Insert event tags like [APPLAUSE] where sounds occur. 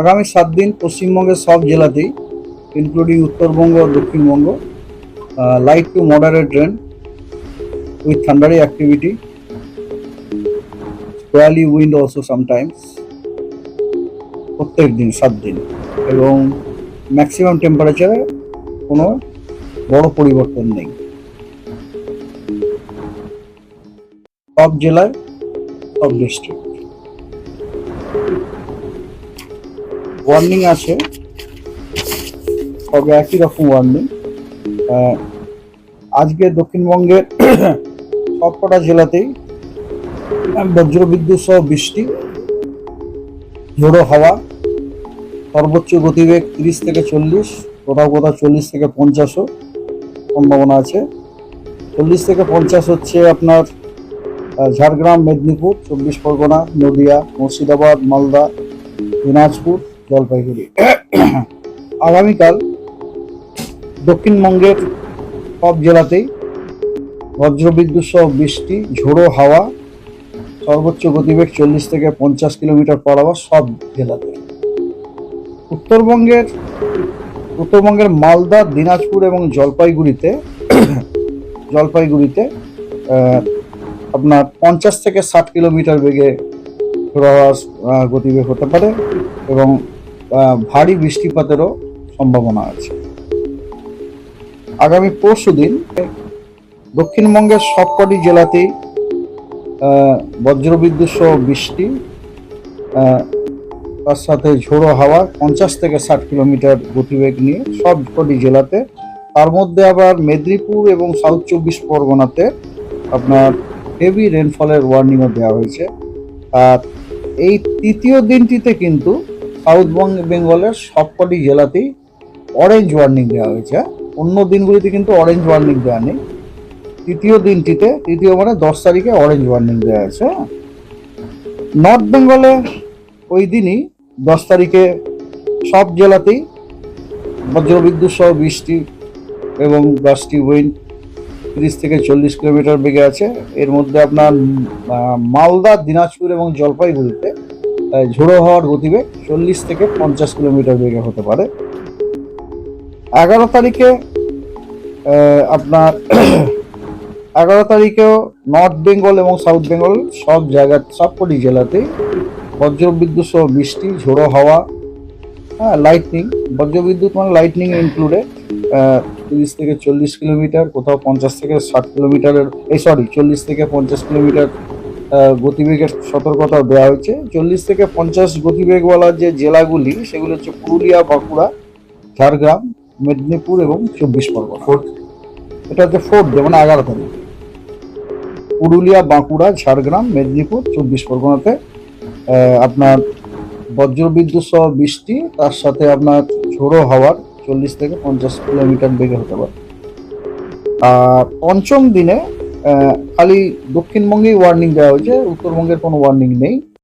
আগামী সাত দিন পশ্চিমবঙ্গের সব জেলাতেই including Uttarbanga O Dakshinbanga light to moderate rain with thundery activity squally wind also sometimes প্রত্যেক দিন সাত দিন, এবং ম্যাক্সিমাম টেম্পারেচারে কোনো বড় পরিবর্তন নেই। সব জেলায়, সব ডিস্ট্রিক্ট ওয়ার্নিং আছে। তবে একই রকম ওয়ার্নিং আজকে দক্ষিণবঙ্গের [CLEARS THROAT] সবকটা জেলাতেই বজ্রবিদ্যুৎ সহ বৃষ্টি, ঝোড়ো হাওয়া, সর্বোচ্চ গতিবেগ তিরিশ থেকে চল্লিশ, কোথাও কোথাও চল্লিশ থেকে পঞ্চাশও সম্ভাবনা আছে। চল্লিশ থেকে পঞ্চাশ হচ্ছে আপনার ঝাড়গ্রাম, মেদিনীপুর, চব্বিশ পরগনা, নদিয়া, মুর্শিদাবাদ, মালদা, দিনাজপুর জলপাইগুড়ি। আগামীকাল দক্ষিণবঙ্গের সব জেলাতেই বজ্রবিদ্যুৎ সহ বৃষ্টি, ঝোড়ো হাওয়া, সর্বোচ্চ গতিবেগ চল্লিশ থেকে পঞ্চাশ কিলোমিটার পর আওয়ার সব জেলাতে। উত্তরবঙ্গের উত্তরবঙ্গের মালদা, দিনাজপুর এবং জলপাইগুড়িতে জলপাইগুড়িতে আপনার পঞ্চাশ থেকে ষাট কিলোমিটার বেগে হাওয়ার গতিবেগ হতে পারে এবং ভারী বৃষ্টিপাতেরও সম্ভাবনা আছে। আগামী পরশু দিন দক্ষিণবঙ্গের সবকটি জেলাতেই বজ্রবিদ্যুৎ সহ বৃষ্টি তার সাথে ঝোড়ো হাওয়া, পঞ্চাশ থেকে ষাট কিলোমিটার গতিবেগ নিয়ে সব কটি জেলাতে। তার মধ্যে আবার মেদিনীপুর এবং সাউথ চব্বিশ পরগনাতে আপনার হেভি রেনফলের ওয়ার্নিংও দেওয়া হয়েছে। আর এই তৃতীয় দিনটিতে কিন্তু সাউথ বেঙ্গলের সবকটি জেলাতেই অরেঞ্জ ওয়ার্নিং দেওয়া হয়েছে হ্যাঁ? অন্য দিনগুলিতে কিন্তু অরেঞ্জ ওয়ার্নিং দেওয়া নেই তৃতীয় দিনটিতে, তৃতীয় মানে দশ তারিখে অরেঞ্জ ওয়ার্নিং দেওয়া হয়েছে হ্যাঁ? নর্থ বেঙ্গলে ওই দিনই দশ তারিখে সব জেলাতেই বজ্রবিদ্যুৎ সহ বৃষ্টি এবং গাছটি উইন্ড তিরিশ থেকে চল্লিশ কিলোমিটার বেগে আছে এর মধ্যে আপনার মালদা, দিনাজপুর এবং জলপাইগুড়িতে ঝোড়ো হওয়ার গতিবেগ চল্লিশ থেকে পঞ্চাশ কিলোমিটার বেগে হতে পারে। এগারো তারিখে আপনার [CLEARS THROAT] এগারো তারিখেও নর্থ বেঙ্গল এবং সাউথ বেঙ্গল সব জায়গা সবকটি জেলাতেই বজ্রবিদ্যুৎ সহ বৃষ্টি, ঝোড়ো হাওয়া হ্যাঁ লাইটনিং বজ্রবিদ্যুৎ মানে লাইটনিং ইনক্লুডে তিরিশ থেকে চল্লিশ কিলোমিটার, কোথাও পঞ্চাশ থেকে ষাট কিলোমিটারের, এই সরি চল্লিশ থেকে পঞ্চাশ কিলোমিটার গতিবেগের সতর্কতা দেওয়া হয়েছে। চল্লিশ থেকে পঞ্চাশ গতিবেগওয়ালা যে জেলাগুলি সেগুলি হচ্ছে পুরুলিয়া বাঁকুড়া ঝাড়গ্রাম মেদিনীপুর এবং চব্বিশ পরগনা। এটা হচ্ছে ফোর্থ ডে মানে এগারো তারিখ। পুরুলিয়া বাঁকুড়া ঝাড়গ্রাম মেদিনীপুর চব্বিশ পরগনাতে আপনার বজ্রবিদ্যুৎ সহ বৃষ্টি তার সাথে আপনার ঝোড়ো হাওয়ার চল্লিশ থেকে পঞ্চাশ কিলোমিটার বেগে হতে পারে। আর পঞ্চম দিনে খালি দক্ষিণবঙ্গেই ওয়ার্নিং দেওয়া হয়েছে উত্তরবঙ্গের কোনো ওয়ার্নিং নেই।